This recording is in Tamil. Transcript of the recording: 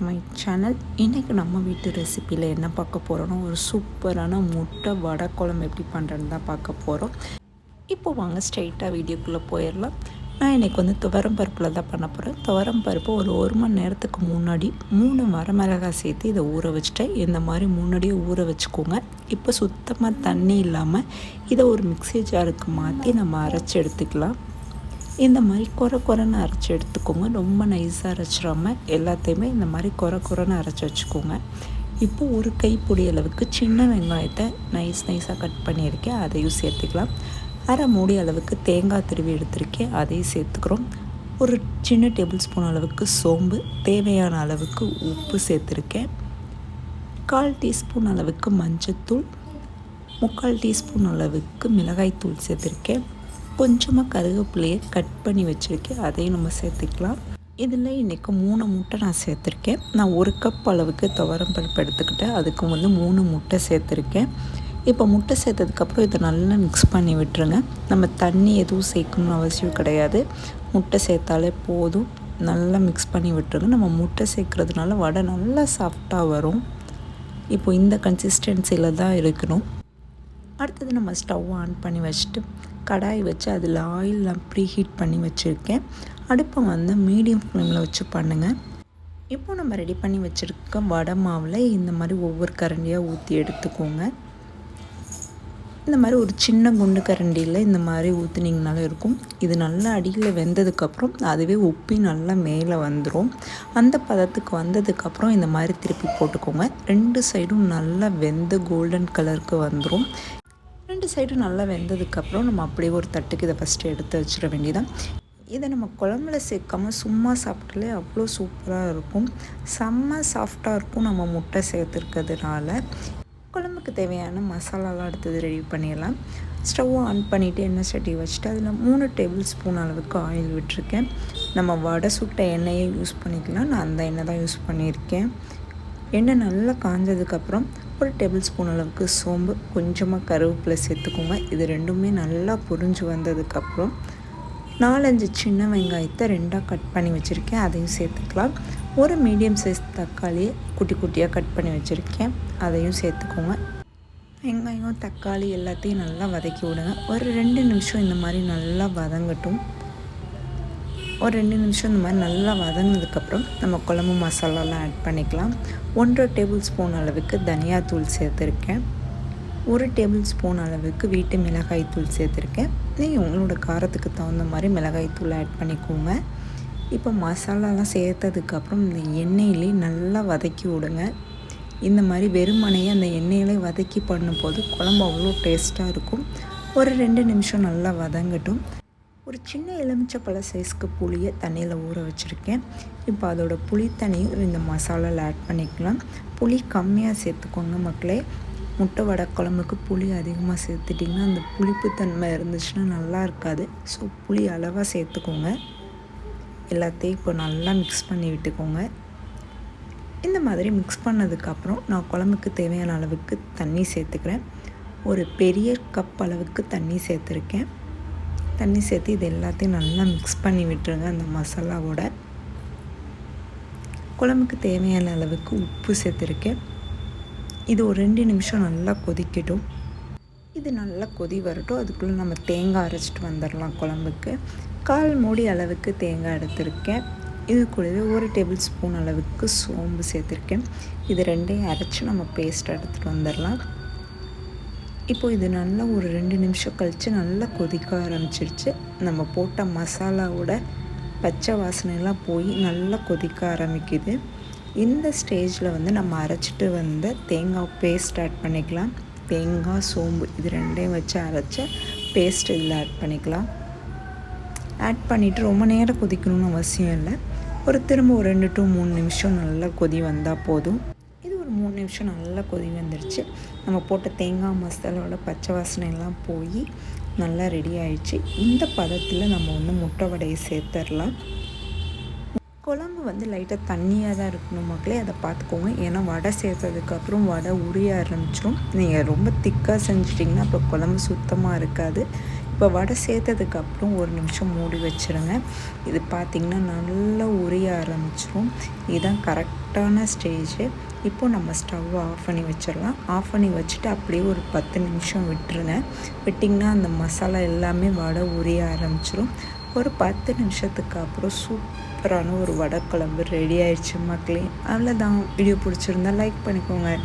டு மை சேனல் இன்றைக்கி நம்ம வீட்டு ரெசிப்பியில் என்ன பார்க்க போகிறோன்னா ஒரு சூப்பரான முட்டை வடை குழம்பு எப்படி பண்ணுறேன்னு தான் பார்க்க போகிறோம் இப்போ வாங்க ஸ்ட்ரைட்டாக வீடியோக்குள்ளே போயிடலாம். நான் இன்றைக்கி வந்து துவரம் பருப்பில் தான் பண்ண போகிறேன் துவரம் பருப்பு ஒரு ஒரு மணி நேரத்துக்கு முன்னாடி மூணு வரமிளகாய் சேர்த்து இதை ஊற வச்சுட்டேன். இந்த மாதிரி முன்னாடியே ஊற வச்சுக்கோங்க. இப்போ சுத்தமாக தண்ணி இல்லாமல் இதை ஒரு மிக்சி ஜாருக்கு மாற்றி நம்ம அரைச்சி எடுத்துக்கலாம். இந்த மாதிரி குறை குறைன்னு அரைச்சி எடுத்துக்கோங்க. ரொம்ப நைஸாக அரைச்சிடாமல் எல்லாத்தையுமே இந்த மாதிரி குறை குறைன்னு அரைச்சி வச்சுக்கோங்க. இப்போ ஒரு கைப்பொடி அளவுக்கு சின்ன வெங்காயத்தை நைஸ் நைஸாக கட் பண்ணியிருக்கேன். அதையும் சேர்த்துக்கலாம். அரை மூடி அளவுக்கு தேங்காய் திருவி எடுத்திருக்கேன். அதையும் சேர்த்துக்கிறோம். ஒரு சின்ன டேபிள் ஸ்பூன் அளவுக்கு சோம்பு தேவையான அளவுக்கு உப்பு சேர்த்துருக்கேன். கால் டீஸ்பூன் அளவுக்கு மஞ்சத்தூள் முக்கால் டீஸ்பூன் அளவுக்கு மிளகாய்த்தூள் சேர்த்துருக்கேன். கொஞ்சமாக கருவேப்பிலையை கட் பண்ணி வச்சுருக்கேன். அதையும் நம்ம சேர்த்துக்கலாம். இதில் இன்றைக்கி மூணு முட்டை நான் சேர்த்துருக்கேன். நான் ஒரு கப் அளவுக்கு துவரம் பருப்பு எடுத்துக்கிட்டேன். அதுக்கு வந்து மூணு முட்டை சேர்த்துருக்கேன். இப்போ முட்டை சேர்த்ததுக்கப்புறம் இதை நல்லா மிக்ஸ் பண்ணி விட்டுருங்க. நம்ம தண்ணி எதுவும் சேர்க்கணும்னு அவசியம் கிடையாது. முட்டை சேர்த்தாலே போதும். நல்லா மிக்ஸ் பண்ணி விட்டுருங்க. நம்ம முட்டை சேர்க்குறதுனால வடை நல்லா சாஃப்டாக வரும். இப்போ இந்த கன்சிஸ்டன்சியில் தான் இருக்கணும். அடுத்தது நம்ம ஸ்டவ் ஆன் பண்ணி வச்சுட்டு கடாய் வச்சு அதில் ஆயிலெலாம் ப்ரீ ஹீட் பண்ணி வச்சுருக்கேன். அடுப்பை வந்து மீடியம் ஃப்ளேமில் வச்சு பண்ணுங்கள் இப்போ நம்ம ரெடி பண்ணி வச்சுருக்க வடை மாவில் இந்த மாதிரி ஒவ்வொரு கரண்டியாக ஊற்றி எடுத்துக்கோங்க. இந்த மாதிரி ஒரு சின்ன குண்டு கரண்டியில் இந்த மாதிரி ஊற்றுனீங்கனாலும் இருக்கும். இது நல்லா அடியில் வெந்ததுக்கப்புறம் அதுவே உப்பி நல்லா மேலே வந்துடும் அந்த பதத்துக்கு வந்ததுக்கப்புறம் இந்த மாதிரி திருப்பி போட்டுக்கோங்க. ரெண்டு சைடும் நல்லா வெந்து கோல்டன் கலருக்கு வந்துடும் சைடும் நல்லா வெந்ததுக்கப்புறம் நம்ம அப்படியே ஒரு தட்டுக்கு இதை ஃபஸ்ட்டு எடுத்து வச்சிட வேண்டியதான் இதை நம்ம குழம்புல சேர்க்காம சும்மா சாப்பிட்டாலே அவ்வளோ சூப்பராக இருக்கும். செம்ம சாஃப்டாக இருக்கும் நம்ம முட்டை சேர்த்துருக்கிறதுனால. குழம்புக்கு தேவையான மசாலாலாம் அடுத்தது ரெடி பண்ணிடலாம். ஸ்டவ் ஆன் பண்ணிவிட்டு எண்ணெய் சட்டி வச்சுட்டு அதில் மூணு டேபிள் ஸ்பூன் அளவுக்கு ஆயில் விட்டுருக்கேன். நம்ம வடை சுட்ட எண்ணெயை யூஸ் பண்ணிக்கலாம். நான் அந்த எண்ணெய் தான் யூஸ் பண்ணியிருக்கேன். எண்ணெய் நல்லா காஞ்சதுக்கப்புறம் ஒரு டேபிள் ஸ்பூன் அளவுக்கு சோம்பு கொஞ்சமாக கருவேப்பிலை சேர்த்துக்கோங்க. இது ரெண்டுமே நல்லா புரிஞ்சு வந்ததுக்கப்புறம் நாலஞ்சு சின்ன வெங்காயத்தை ரெண்டாக கட் பண்ணி வச்சுருக்கேன். அதையும் சேர்த்துக்கலாம். ஒரு மீடியம் சைஸ் தக்காளியை குட்டி குட்டியாக கட் பண்ணி வச்சுருக்கேன். அதையும் சேர்த்துக்கோங்க. வெங்காயம் தக்காளி எல்லாத்தையும் நல்லா வதக்கி விடுங்க. ஒரு ரெண்டு நிமிஷம் இந்த மாதிரி நல்லா வதங்கட்டும். ஒரு ரெண்டு நிமிஷம் இந்த மாதிரி நல்லா வதங்கினதுக்கப்புறம் நம்ம குழம்பு மசாலாலாம் ஆட் பண்ணிக்கலாம். ஒன்றரை டேபிள் ஸ்பூன் அளவுக்கு தனியாத்தூள் சேர்த்துருக்கேன். ஒரு டேபிள் ஸ்பூன் அளவுக்கு வீட்டு மிளகாய் தூள் சேர்த்துருக்கேன். நீங்கள் உங்களோட காரத்துக்கு தகுந்த மாதிரி மிளகாய் தூள் ஆட் பண்ணிக்கோங்க. இப்போ மசாலாலாம் சேர்த்ததுக்கப்புறம் இந்த எண்ணெயிலே நல்லா வதக்கி விடுங்க. இந்த மாதிரி வெறுமனையை அந்த எண்ணெயிலே வதக்கி பண்ணும்போது குழம்பு அவ்வளோ டேஸ்ட்டாக இருக்கும். ஒரு ரெண்டு நிமிஷம் நல்லா வதங்கட்டும். ஒரு சின்ன எலுமிச்சப்பழ சைஸ்க்கு புளியை தண்ணியில் ஊற வச்சுருக்கேன். இப்போ அதோட புளி தண்ணியும் இந்த மசாலாவில் ஆட் பண்ணிக்கலாம். புளி கம்மியாக சேர்த்துக்கோங்க மக்களே. முட்டை வடை குழம்புக்கு புளி அதிகமாக சேர்த்துட்டிங்கன்னா அந்த புளிப்பு தன்மை இருந்துச்சுன்னா நல்லா இருக்காது. ஸோ புளி அளவாக சேர்த்துக்கோங்க. எல்லாத்தையும் இப்போ நல்லா மிக்ஸ் பண்ணி விட்டுக்கோங்க. இந்த மாதிரி மிக்ஸ் பண்ணதுக்கப்புறம் நான் குழம்புக்கு தேவையான அளவுக்கு தண்ணி சேர்த்துக்கிறேன். ஒரு பெரிய கப் அளவுக்கு தண்ணி சேர்த்துருக்கேன். தண்ணி சேர்த்து இது எல்லாத்தையும் நல்லா மிக்ஸ் பண்ணி விட்டுருங்க அந்த மசாலாவோட. குழம்புக்கு தேவையான அளவுக்கு உப்பு சேர்த்துருக்கேன். இது ஒரு ரெண்டு நிமிஷம் நல்லா கொதிக்கட்டும். இது நல்லா கொதி வரட்டும். அதுக்குள்ளே நம்ம தேங்காய் அரைச்சிட்டு வந்துடலாம் குழம்புக்கு. கால் மூடி அளவுக்கு தேங்காய் எடுத்திருக்கேன். இது கூடவே ஒரு டேபிள் ஸ்பூன் அளவுக்கு சோம்பு சேர்த்துருக்கேன். இது ரெண்டையும் அரைச்சி நம்ம பேஸ்ட் எடுத்துகிட்டு வந்துடலாம். இப்போது இது நல்லா ஒரு ரெண்டு நிமிஷம் கழித்து நல்லா கொதிக்க ஆரம்பிச்சிருச்சு. நம்ம போட்ட மசாலாவோட பச்சை வாசனைலாம் போய் நல்லா கொதிக்க ஆரம்பிக்குது. இந்த ஸ்டேஜில் வந்து நம்ம அரைச்சிட்டு வந்த தேங்காய் பேஸ்ட் ஆட் பண்ணிக்கலாம். தேங்காய் சோம்பு இது ரெண்டையும் வச்சு அரைச்ச பேஸ்ட் இதில் ஆட் பண்ணிக்கலாம். ஆட் பண்ணிவிட்டு ரொம்ப நேரம் கொதிக்கணும்னு அவசியம் இல்லை. ஒரு திரும்ப ஒரு ரெண்டு டு மூணு நிமிஷம் நல்லா கொதி வந்தால் போதும். மூணு நிமிஷம் நல்லா கொதி வந்துருச்சு. நம்ம போட்ட தேங்காய் மசாலாவோட பச்சை வாசனை எல்லாம் போய் நல்லா ரெடி ஆயிடுச்சு. இந்த பதத்தில் நம்ம வந்து முட்டை வடையை சேர்த்துடலாம். குழம்பு வந்து லைட்டாக தண்ணியாக தான் இருக்கணும் மக்களே அதை பார்த்துக்கோங்க. ஏன்னா வடை சேர்த்ததுக்கப்புறம் வடை உரிய ஆரம்பிச்சிடும் நீங்கள் ரொம்ப திக்காக செஞ்சிட்டிங்கன்னா அப்புறம் குழம்பு சுத்தமாக இருக்காது. இப்போ வடை சேர்த்ததுக்கப்புறம் ஒரு நிமிஷம் மூடி வச்சுருங்க. இது பார்த்திங்கன்னா நல்லா உரிய ஆரம்பிச்சிரும் இதுதான் கரெக்டான ஸ்டேஜு. இப்போது நம்ம ஸ்டவ் ஆஃப் பண்ணி வச்சிடலாம். ஆஃப் பண்ணி வச்சுட்டு அப்படியே ஒரு பத்து நிமிஷம் விட்டுருங்க. விட்டிங்கன்னா அந்த மசாலா எல்லாமே வடை உரிய ஆரம்பிச்சிரும். ஒரு பத்து நிமிஷத்துக்கு அப்புறம் சூப்பரான ஒரு வடை குழம்பு ரெடி ஆயிடுச்சு மக்களே. அவ்வளோதான் வீடியோ பிடிச்சிருந்தா லைக் பண்ணிக்கோங்க.